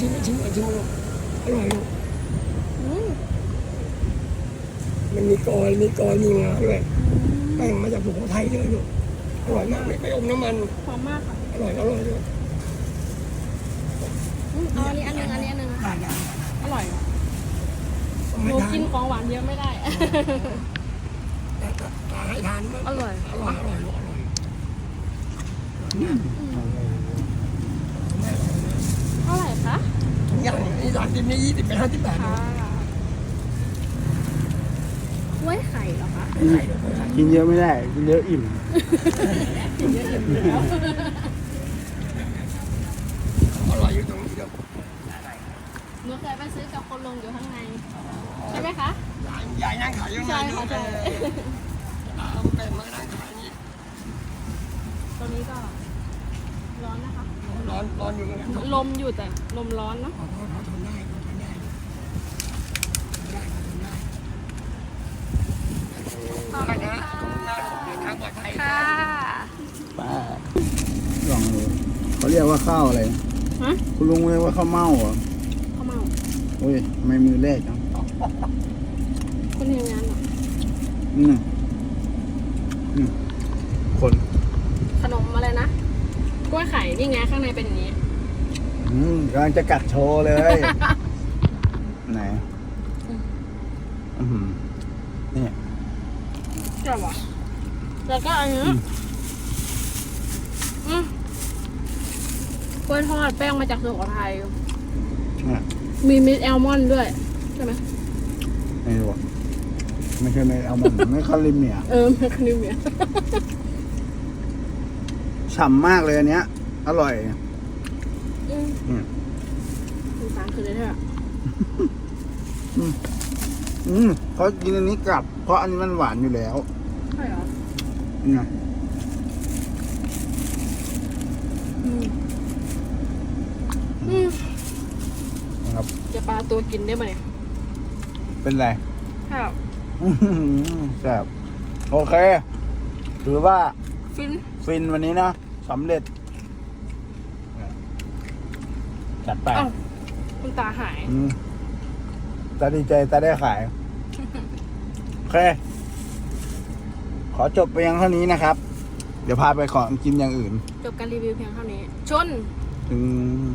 ชิมชิมชิมลูกอร่อยลูกอืมมันมีกอยมีกอยมีงาด้วยแป้งมาจากสุโขทัยเลยลูกอร่อยมากไม่ไม่อมน้ำมันหอมมากค่ะอร่อยอร่อยด้วยอืมเอาอันนี้อันหนึงอันนี้อันหนึงได้ได้อร่อยต้องหให้นูทานกินของหวานเยอะไม่ได้ให้ทานมั้งอร่อยอร่อยอร่อยลูกอร่อย เท่าไหร่คะ ทุกอย่างนี่ สิบนี่ยี่สิบเป็นห้าสิบบาทค่ะกล้วยไข่เหรอคะไข่ลูกไข่กินเยอะไม่ได้ กินเยอะอิ่มอร่อยอยู่ตรงนี้ครับหนูเคยไปซื้อกับคนลงอยู่ข้างใน ใช่ไหมคะยายยายนั่งขายอยู่ใช่ไงค่ะใช่เอาแป้งมานั่งขายนี่ตัวนี้ก็ร้อนนะคะ ร้อนร้อนอยู่ลมอยู่แต่ลมร้อนเนาะ พอพอพอทนได้พอทนได้ได้พอทนได้ ขอบ ได้ คุณ นะ ค่ะ ขอบคุณนะเดินทางปลอดภัย ค่ะ ป้าลองดูเขาเรียกว่าข้าวอะไรฮะ คุณลุงเรียกว่าข้าวเม่าเหรอข้าวเมาโอ้ยทำไมมือแรกจังคนทำงานเหรออืมอืมคนขนมอะไรนะกล้วยไข่นี่ไงข้างในเป็นอย่างนี้ อืมกำลังจะกัดโชว์เลย ไหนอือหือนี่ ใช่ป่ะ แล้วก็อันนี้อืมกล้วยทอดแป้งมาจากสุโขทัยเนี่ยมีมิสแอลมอนด์ด้วย ใช่ไหมไม่รู้อะไม่ใช่ไม่เอามันไม่คาลิเมียเออแมคคานิเมียฉ่ำมากเลยอันเนี้ย อร่อย อืมอืม สงสารคือเลยเถอะอืมเขากินอันนี้กลับ เพราะอันนี้มันหวานอยู่แล้ว ใช่เหรอ นี่ไงอืมอืมนะครับ จะปลาตัวกินได้ไหมเนี่ยเป็นไรครับอื้อหือแซ่บโอเค ถือว่า ฟิน ฟินวันนี้นะสำเร็จ จัดไปเอ้าคุณตาหาย อืมตาดีใจตาได้ขาย โอเค ขอจบไปยังเท่านี้นะครับ เดี๋ยวพาไปของกินอย่างอื่น จบการรีวิวเพียงเท่านี้ ชนอืม